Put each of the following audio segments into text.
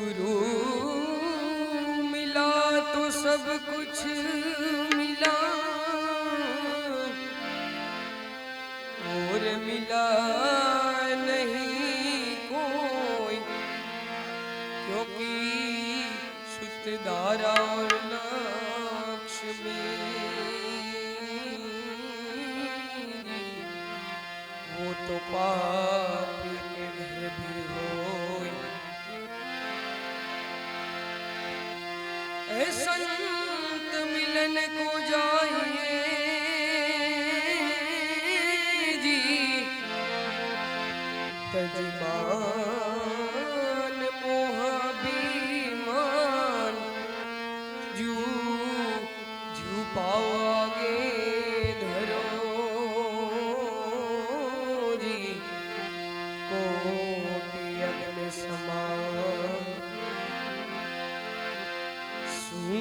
गुरु मिला तो सब कुछ मिला और मिला नहीं कोई क्योंकि शुद्ध धारा और लक्ष्मी वो तो पापी संत मिलन को जाइए जी। तजमान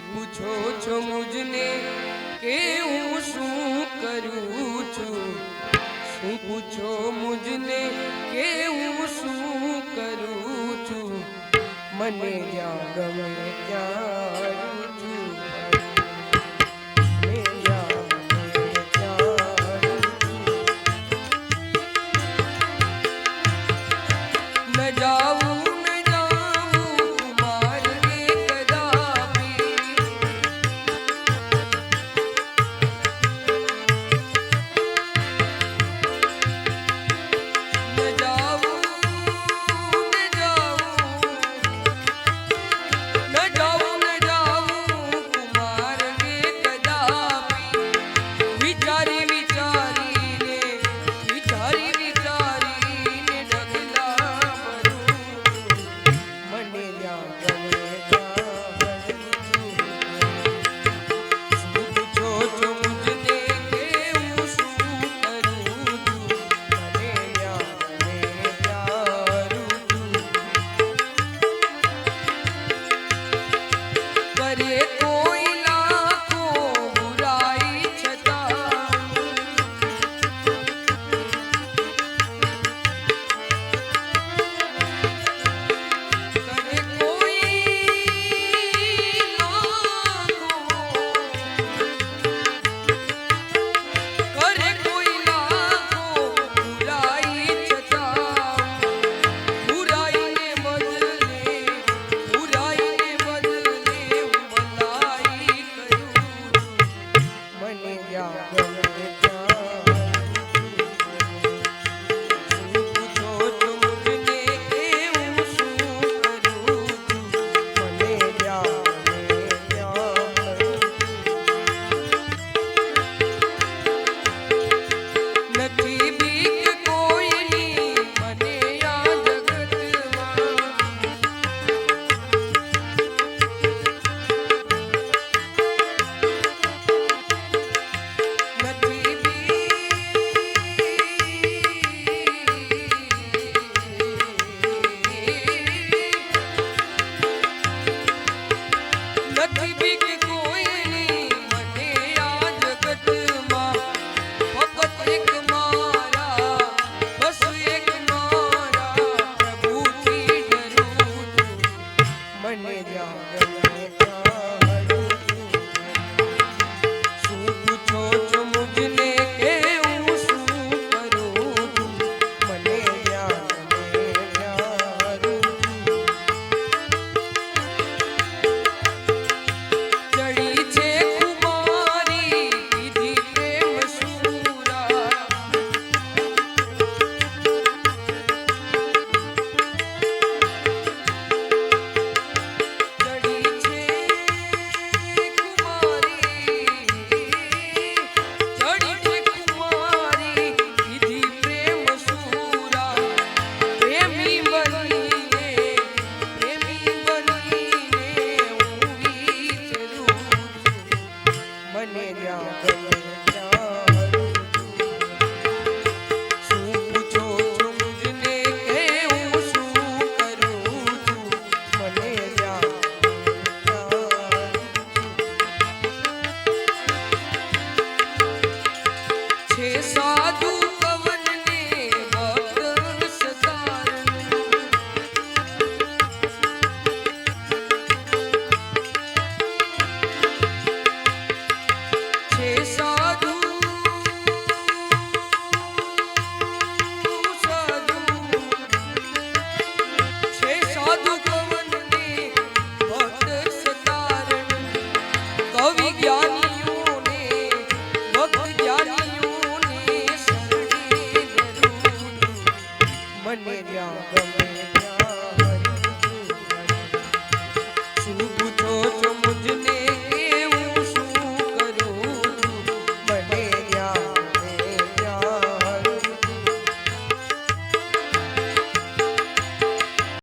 પૂછો છો મુજને કે હું શું કરું છું? શું પૂછો મુજને કે હું શું કરું છું? મને જ્યાં ગમે ત્યાં Yeah.